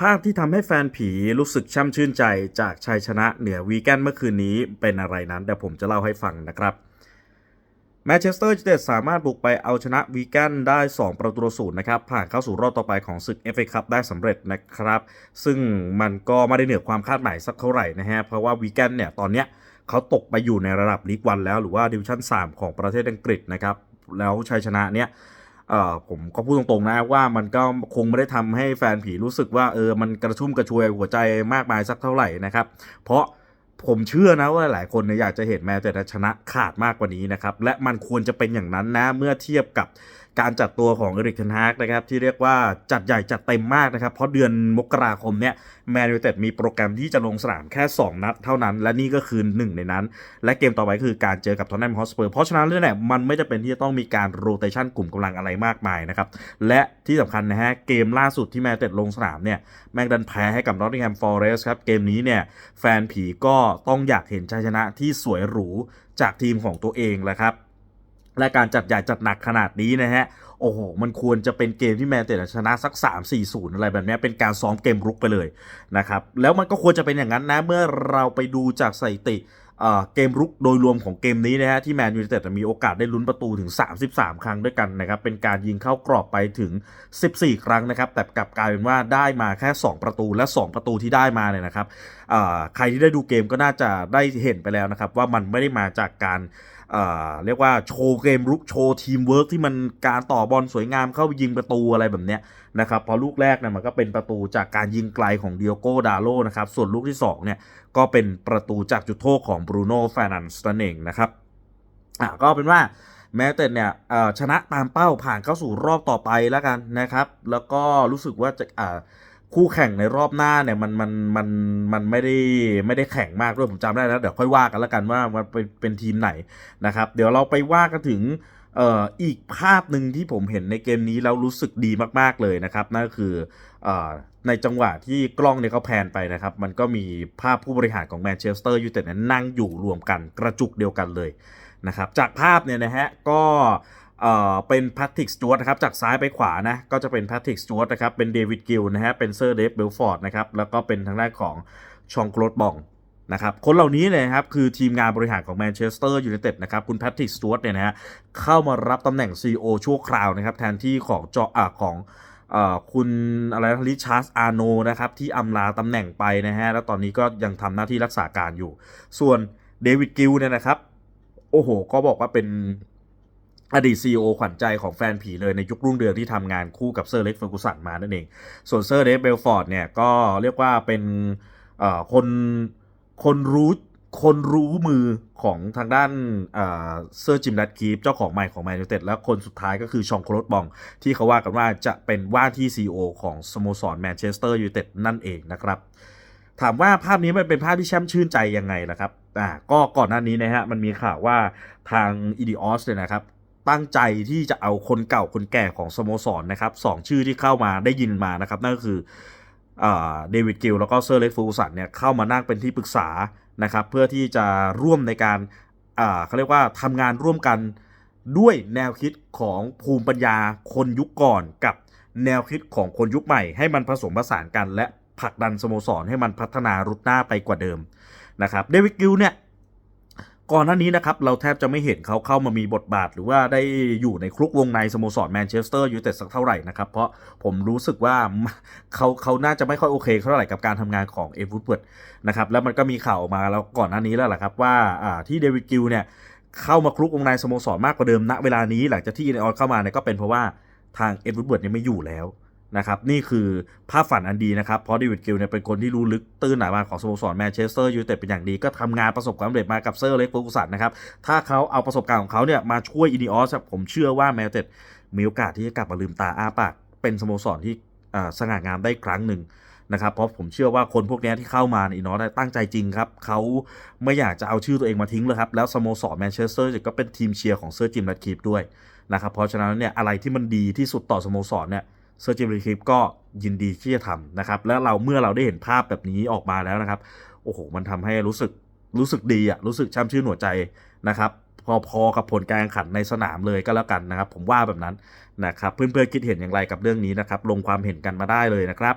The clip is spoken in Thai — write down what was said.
ภาพที่ทำให้แฟนผีรู้สึกช่ำชื่นใจจากชัยชนะเหนือวีแกนเมื่อคืนนี้เป็นอะไรนั้นเดี๋ยวผมจะเล่าให้ฟังนะครับแมนเชสเตอร์ยูไนเต็ดสามารถบุกไปเอาชนะวีแกนได้ 2 ประตูศูนย์นะครับ ผ่านเข้าสู่รอบต่อไปของศึก FA คัพได้สำเร็จนะครับ ซึ่งมันก็ไม่ได้เหนือความคาดหมายสักเท่าไหร่นะฮะ เพราะว่าวีแกนเนี่ย ตอนเนี้ยเขาตกไปอยู่ในระดับลีกวันแล้ว หรือว่าดิวิชั่น 3 ของประเทศอังกฤษนะครับ แล้วชัยชนะเนี้ย เอ่อผมก็พูดตรงๆนะว่ามันก็คงไม่ได้ทำให้แฟนผีรู้สึกว่าเออมันกระชุ่มกระชวยหัวใจมากมายสักเท่าไหร่นะครับ เพราะ ผมเชื่อนะว่าหลายคนเนี่ยอยากจะเห็นแมนแต่ชนะขาดมากกว่านี้นะครับ และมันควรจะเป็นอย่างนั้นนะเมื่อเทียบกับการจัดตัวของเอริกเทนฮากนะครับที่เรียกว่าจัดใหญ่จัดเต็มมากนะครับ เพราะเดือนมกราคมเนี่ยแมนยูเต็ดมีโปรแกรมที่จะลงสนามแค่ 2 นัดเท่านั้น และนี่ก็คือหนึ่งในนั้น และเกมต่อไปคือการเจอกับทอนแนมฮอสเปอร์เพราะฉะนั้นเรื่องเนี่ยมันไม่จะเป็นที่จะต้องมีการโรเตชันกลุ่มกำลังอะไรมากมายนะครับ และที่สำคัญนะฮะเกมล่าสุดที่แมนยูเต็ดลงสนามเนี่ยแม่งดันแพ้ให้กับนอตติงแฮมฟอร์เรสครับเกมนี้เนี่ยแฟนผีก็ต้องอยากเห็นชัยชนะที่สวยหรูจากทีมของตัวเองแหละครับ และการจัดใหญ่จัดหนักขนาดนี้นะฮะโอ้โห มันควรจะเป็นเกมที่แมนเตดชนะสัก 3-4-0 อะไรแบบนี้เป็นการซ้อมเกมรุกไปเลยนะครับ แล้วมันก็ควรจะเป็นอย่างนั้นนะ เมื่อเราไปดูจากสถิติ เกมรุกโดยรวมของเกมนี้นะฮะที่แมนยูไนเต็ดมีโอกาสได้ลุ้นประตูถึง 33 ครั้งด้วยกันนะครับเป็นการยิงเข้ากรอบไปถึง 14 ครั้งนะครับแต่กลับกลายเป็นว่าได้มาแค่ 2 ประตูและ 2 ประตูที่ได้มาเนี่ยนะครับใครที่ได้ดูเกมก็น่าจะได้เห็นไปแล้วนะครับว่ามันไม่ได้มาจากการเรียกว่าโชว์เกมรุกโชว์ทีมเวิร์กที่มันการต่อบอลสวยงามเข้ายิงประตูอะไรแบบเนี้ยนะครับพอลูกแรกเนี่ยมันก็เป็นประตูจากการยิงไกลของเดียโก้ดาโลนะครับส่วนลูกที่2เนี่ยก็เป็นประตูจากจุดโทษของบรูโน่ฟานันสตันเองนะครับอะก็เป็นว่าแม้แต่เนี่ยชนะตามเป้าผ่านเข้าสู่รอบต่อไปแล้วกันนะครับ แล้วก็รู้สึกว่าจะอ่า คู่แข่งในรอบหน้าเนี่ยมันมันมันมันไม่ได้ไม่ได้แข่งมากด้วยผมจำได้แล้วเดี๋ยวค่อยว่ากันแล้วกันว่ามันเป็นเป็นทีมไหนนะครับ เดี๋ยวเราไปว่ากันถึงเอ่ออีกภาพหนึ่งที่ผมเห็นในเกมนี้แล้วรู้สึกดีมากๆเลยนะครับนั่นก็คือเอ่อในจังหวะที่กล้องเนี่ยเขาแพนไปนะครับ มันก็มีภาพผู้บริหารของแมนเชสเตอร์ยูไนเต็ดนั้นนั่งอยู่รวมกันกระจุกเดียวกันเลยนะครับ จากภาพเนี่ยนะฮะก็ เอ่อเป็นแพทริกสจวตนะครับจากซ้ายไปขวานะก็จะเป็นแพทริกสจวตนะครับเป็นเดวิดกิลนะฮะเป็นเซอร์เดฟเบลฟอร์ดนะครับแล้วก็เป็นทางด้านของชองโคลดบองนะครับคนเหล่านี้เนี่ยครับคือทีมงานบริหารของแมนเชสเตอร์ยูไนเต็ดนะครับคุณแพทริกสจวตเนี่ยนะฮะเข้ามารับตำแหน่ง CEO ชั่วคราวนะครับแทนที่ของจออ่าของคุณอะไรริชาร์ดอาร์โนนะครับที่อำลาตำแหน่งไปนะฮะแล้วตอนนี้ก็ยังทำหน้าที่รักษาการอยู่ ส่วนเดวิดกิลเนี่ยนะครับ โอ้โห ก็บอกว่าเป็น อดีต CEO ขวัญใจของแฟนผีเลยในยุครุ่งเรืองที่ทำงานคู่กับเซอร์เล็กเฟอร์กูสันมานั่นเอง ส่วนเซอร์เดฟเบลฟอร์ดเนี่ยก็เรียกว่าเป็นคนคนรู้คนรู้มือของทางด้านเซอร์จิมแรดคีฟเจ้าของใหม่ของแมนยูเต็ดและคนสุดท้ายก็คือชองโคลดบอง ที่เขาว่ากันว่าจะเป็นว่าที่ CEO ของสโมสรแมนเชสเตอร์ยูไนเต็ดนั่นเองนะครับ ถามว่าภาพนี้มันเป็นภาพที่แช่มชื่นใจยังไงล่ะครับอ่าก็ก่อนหน้านี้นะฮะมันมีข่าวว่าทางอีดิออสเนี่ยนะครับ ตั้งใจที่จะเอาคนเก่าคนแก่ของสโมสรนะครับสองชื่อที่เข้ามาได้ยินมานะครับ นั่นก็คือเดวิดกิลแล้วก็เซอร์เล็กฟูสันเนี่ยเข้ามานั่งเป็นที่ปรึกษานะครับ เพื่อที่จะร่วมในการเขาเรียกว่าทำงานร่วมกันด้วยแนวคิดของภูมิปัญญาคนยุคก่อนกับแนวคิดของคนยุคใหม่ ให้มันผสมผสานกัน และผลักดันสโมสรให้มันพัฒนารุดหน้าไปกว่าเดิมนะครับเดวิดกิลเนี่ย ก่อนหน้านี้นะครับเราแทบจะไม่เห็นเขาเข้ามามีบทบาท หรือว่าได้อยู่ในคลุกวงในสโมสรแมนเชสเตอร์ยูไนเต็ดสักเท่าไหร่นะครับ เพราะผมรู้สึกว่าเขาเขาน่าจะไม่ค่อยโอเคเท่าไหร่กับการทำงานของเอฟวูดเวิร์ดนะครับแล้วมันก็มีข่าวออกมาแล้วก่อนหน้านี้แล้วแหละครับว่าที่เดวิดกิลเนี่ยเข้ามาคลุกวงในสโมสรมากกว่าเดิมณเวลานี้หลังจากที่อินออนเข้ามาเนี่ยก็เป็นเพราะว่าทางเอ็ดวูดเวิร์ดเนี่ยไม่อยู่แล้ว นะครับนี่คือภาพฝันอันดีนะครับเพราะเดวิดกิลเนี่ยเป็นคนที่รู้ลึกตื้นหนาบาของสโมสรแมนเชสเตอร์ยูไนเต็ดเป็นอย่างดีก็ทำงานประสบความสำเร็จมากับเซอร์เล็กฟูกุสันนะครับถ้าเขาเอาประสบการณ์ของเขาเนี่ยมาช่วยอินออสผมเชื่อว่าแมนเชสเต็ดมีโอกาสที่จะกลับมาลืมตาอ้าปากเป็นสโมสรที่สง่างามได้ครั้งหนึ่งนะครับเพราะผมเชื่อว่าคนพวกนี้ที่เข้ามาในอีนอสตั้งใจจริงครับเขาไม่อยากจะเอาชื่อตัวเองมาทิ้งเลยครับ แล้วสโมสรแมนเชสเตอร์ก็เป็นทีมเชียร์ของเซอร์จิมแรดคีฟด้วยนะครับเพราะฉะนั้นเนี่ยอะไรที่มันดีที่สุดต่อสโมสรเนี่ย เซอร์จิมแรดคีฟก็ยินดีที่จะทำนะครับ แล้วเราเมื่อเราได้เห็นภาพแบบนี้ออกมาแล้วนะครับ โอ้โห มันทำให้รู้สึกรู้สึกดีอะรู้สึกช่ำชื่นหัวใจนะครับ พอๆกับผลการแข่งขันในสนามเลยก็แล้วกันนะครับ ผมว่าแบบนั้นนะครับ เพื่อนๆคิดเห็นอย่างไรกับเรื่องนี้นะครับ ลงความเห็นกันมาได้เลยนะครับ